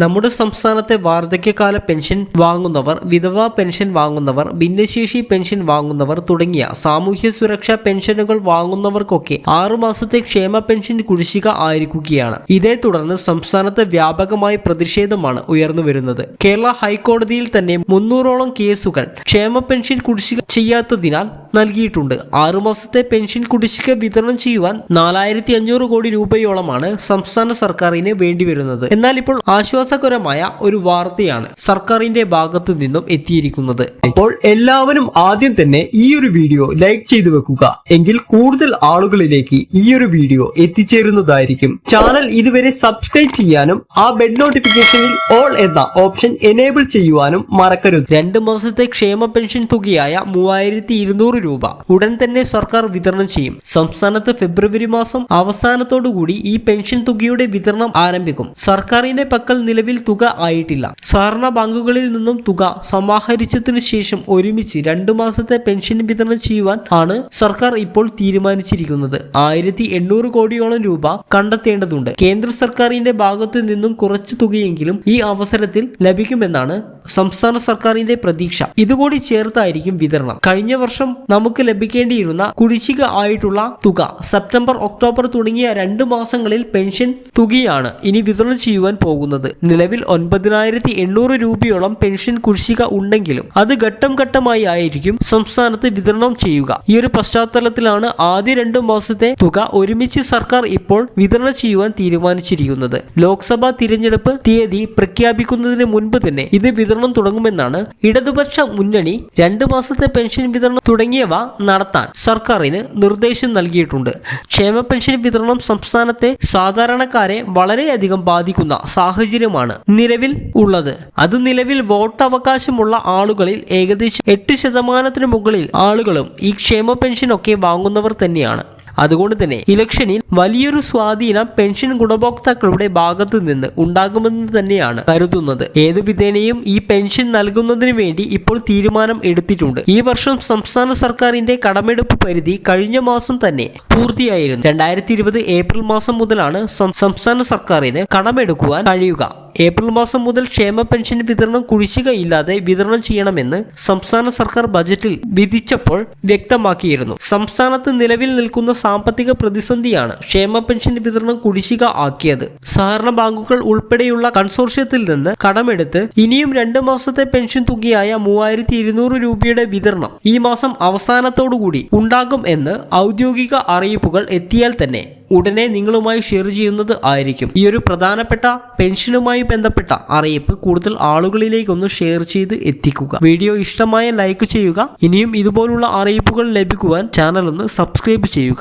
നമ്മുടെ സംസ്ഥാനത്തെ വാർദ്ധക്യകാല pension വാങ്ങുന്നവർ വിധവാ pension വാങ്ങുന്നവർ ഭിന്നശേഷി പെൻഷൻ വാങ്ങുന്നവർ തുടങ്ങിയ സാമൂഹ്യ സുരക്ഷാ പെൻഷനുകൾ വാങ്ങുന്നവർക്കൊക്കെ ആറുമാസത്തെ ക്ഷേമ പെൻഷൻ കുടിശ്ശിക ആയിരിക്കുകയാണ്. ഇതേ തുടർന്ന് സംസ്ഥാനത്ത് വ്യാപകമായി പ്രതിഷേധമാണ് ഉയർന്നു വരുന്നത്. കേരള ഹൈക്കോടതിയിൽ തന്നെ മുന്നൂറോളം കേസുകൾ ക്ഷേമ പെൻഷൻ കുടിശ്ശിക ചെയ്യാത്തതിനാൽ നൽകിയിട്ടുണ്ട്. ആറുമാസത്തെ പെൻഷൻ കുടിശ്ശിക വിതരണം ചെയ്യുവാൻ നാലായിരത്തി അഞ്ഞൂറ് കോടി രൂപയോളമാണ് സംസ്ഥാന സർക്കാരിന് വേണ്ടിവരുന്നത്. എന്നാൽ ഇപ്പോൾ ആശ്വാസകരമായ ഒരു വാർത്തയാണ് സർക്കാരിന്റെ ഭാഗത്തു നിന്നും എത്തിയിരിക്കുന്നത്. അപ്പോൾ എല്ലാവരും ആദ്യം തന്നെ ഈ ഒരു വീഡിയോ ലൈക്ക് ചെയ്തു വെക്കുക. എങ്കിൽ കൂടുതൽ ആളുകളിലേക്ക് ഈ ഒരു വീഡിയോ എത്തിച്ചേരുന്നതായിരിക്കും. ചാനൽ ഇതുവരെ സബ്സ്ക്രൈബ് ചെയ്യാനും ആ ബെഡ് നോട്ടിഫിക്കേഷനിൽ ഓൾ എന്ന ഓപ്ഷൻ എനേബിൾ ചെയ്യുവാനും മറക്കരുത്. രണ്ട് മാസത്തെ ക്ഷേമ പെൻഷൻ തുകയായ മൂവായിരത്തി ഇരുന്നൂറ് രൂപ ഉടൻ തന്നെ സർക്കാർ വിതരണം ചെയ്യും. സംസ്ഥാനത്ത് ഫെബ്രുവരി മാസം അവസാനത്തോടുകൂടി ഈ പെൻഷൻ തുകയുടെ വിതരണം ആരംഭിക്കും. സർക്കാരിന്റെ പക്കൽ നിലവിൽ തുക ആയിട്ടില്ല. സഹകരണ ബാങ്കുകളിൽ നിന്നും തുക സമാഹരിച്ചതിന് ശേഷം ഒരുമിച്ച് രണ്ടു മാസത്തെ പെൻഷൻ വിതരണം ചെയ്യുവാൻ ആണ് സർക്കാർ ഇപ്പോൾ തീരുമാനിച്ചിരിക്കുന്നത്. ആയിരത്തി എണ്ണൂറ് കോടിയോളം രൂപ കണ്ടെത്തേണ്ടതുണ്ട്. കേന്ദ്ര സർക്കാരിന്റെ ഭാഗത്തു നിന്നും കുറച്ചു തുകയെങ്കിലും ഈ അവസരത്തിൽ ലഭിക്കുമെന്നാണ് സംസ്ഥാന സർക്കാരിന്റെ പ്രതീക്ഷ. ഇതുകൂടി ചേർത്തായിരിക്കും വിതരണം. കഴിഞ്ഞ വർഷം നമുക്ക് ലഭിക്കേണ്ടിയിരുന്ന കുടിശ്ശിക ആയിട്ടുള്ള തുക സെപ്റ്റംബർ ഒക്ടോബർ തുടങ്ങിയ രണ്ട് മാസങ്ങളിൽ പെൻഷൻ തുകയാണ് ഇനി വിതരണം ചെയ്യുവാൻ പോകുന്നത്. നിലവിൽ ഒൻപതിനായിരത്തി എണ്ണൂറ് രൂപയോളം പെൻഷൻ കുടിശ്ശിക ഉണ്ടെങ്കിലും അത് ഘട്ടം ഘട്ടമായി ആയിരിക്കും സംസ്ഥാനത്ത് വിതരണം ചെയ്യുക. ഈ ഒരു പശ്ചാത്തലത്തിലാണ് ആദ്യ രണ്ടു മാസത്തെ തുക ഒരുമിച്ച് സർക്കാർ ഇപ്പോൾ വിതരണം ചെയ്യുവാൻ തീരുമാനിച്ചിരിക്കുന്നത്. ലോക്സഭാ തിരഞ്ഞെടുപ്പ് തീയതി പ്രഖ്യാപിക്കുന്നതിന് മുൻപ് തന്നെ ഇത് വിതരണം തുടങ്ങുമെന്നാണ് ഇടതുപക്ഷ മുന്നണി രണ്ട് മാസത്തെ പെൻഷൻ വിതരണം തുടങ്ങിയവ നടത്താൻ സർക്കാരിന് നിർദ്ദേശം നൽകിയിട്ടുണ്ട്. ക്ഷേമ പെൻഷൻ വിതരണം സംസ്ഥാനത്തെ സാധാരണക്കാരെ വളരെയധികം ബാധിക്കുന്ന സാഹചര്യമാണ് നിലവിൽ ഉള്ളത്. അത് നിലവിൽ വോട്ടവകാശമുള്ള ആളുകളിൽ ഏകദേശം എട്ട് ശതമാനത്തിന് മുകളിൽ ആളുകളും ഈ ക്ഷേമ പെൻഷൻ ഒക്കെ വാങ്ങുന്നവർ തന്നെയാണ്. അതുകൊണ്ട് തന്നെ ഇലക്ഷനിൽ വലിയൊരു സ്വാധീനം പെൻഷൻ ഗുണഭോക്താക്കളുടെ ഭാഗത്തു നിന്ന് ഉണ്ടാകുമെന്ന് തന്നെയാണ് കരുതുന്നത്. ഏതു വിധേനയും ഈ പെൻഷൻ നൽകുന്നതിന് വേണ്ടി ഇപ്പോൾ തീരുമാനം എടുത്തിട്ടുണ്ട്. ഈ വർഷം സംസ്ഥാന സർക്കാരിന്റെ കടമെടുപ്പ് പരിധി കഴിഞ്ഞ മാസം തന്നെ പൂർത്തിയായിരുന്നു. രണ്ടായിരത്തി ഏപ്രിൽ മാസം മുതലാണ് സംസ്ഥാന സർക്കാരിന് കടമെടുക്കുവാൻ കഴിയുക. ഏപ്രിൽ മാസം മുതൽ ക്ഷേമ പെൻഷൻ വിതരണം കുടിശ്ശികയില്ലാതെ വിതരണം ചെയ്യണമെന്ന് സംസ്ഥാന സർക്കാർ ബജറ്റിൽ വിധിച്ചപ്പോൾ വ്യക്തമാക്കിയിരുന്നു. സംസ്ഥാനത്ത് നിലവിൽ നിൽക്കുന്ന സാമ്പത്തിക പ്രതിസന്ധിയാണ് ക്ഷേമ പെൻഷൻ വിതരണം കുടിശ്ശിക ആക്കിയത്. സഹകരണ ബാങ്കുകൾ ഉൾപ്പെടെയുള്ള കൺസോർഷ്യത്തിൽ നിന്ന് കടമെടുത്ത് ഇനിയും രണ്ട് മാസത്തെ പെൻഷൻ തുകയായ മൂവായിരത്തി ഇരുന്നൂറ് രൂപയുടെ വിതരണം ഈ മാസം അവസാനത്തോടുകൂടി ഉണ്ടാകും എന്ന് ഔദ്യോഗിക അറിയിപ്പുകൾ എത്തിയാൽ തന്നെ ഉടനെ നിങ്ങളുമായി ഷെയർ ചെയ്യുന്നത് ആയിരിക്കും. ഈ ഒരു പ്രധാനപ്പെട്ട പെൻഷനുമായി ബന്ധപ്പെട്ട അറിയിപ്പ് കൂടുതൽ ആളുകളിലേക്കൊന്ന് ഷെയർ ചെയ്ത് എത്തിക്കുക. വീഡിയോ ഇഷ്ടമായ ലൈക്ക് ചെയ്യുക. ഇനിയും ഇതുപോലുള്ള അറിയിപ്പുകൾ ലഭിക്കുവാൻ ചാനൽ ഒന്ന് സബ്സ്ക്രൈബ് ചെയ്യുക.